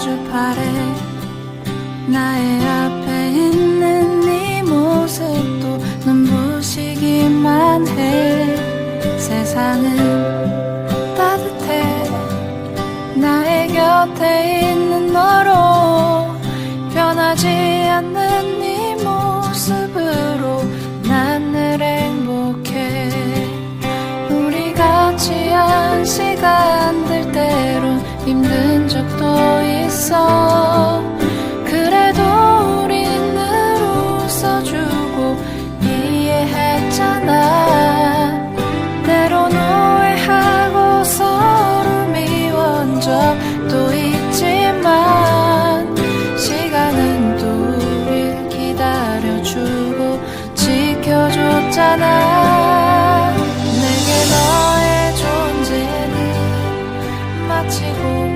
아주 바래. 나의 앞에 있는 네 모습도 눈부시기만 해. 세상은 따뜻해. 나의 곁에 있는 너로 변하지 않는 네 모습으로 나늘 행복해. 우리 같이 한 시간 들 때로 힘든 적도 있어. 그래도 늘 웃어주고 이해했잖아. 때론 오해하고 서로 미워한 적도 있지만 시간은 또 우릴 기다려주고 지켜줬잖아. 내게 너의 존재는 마치 고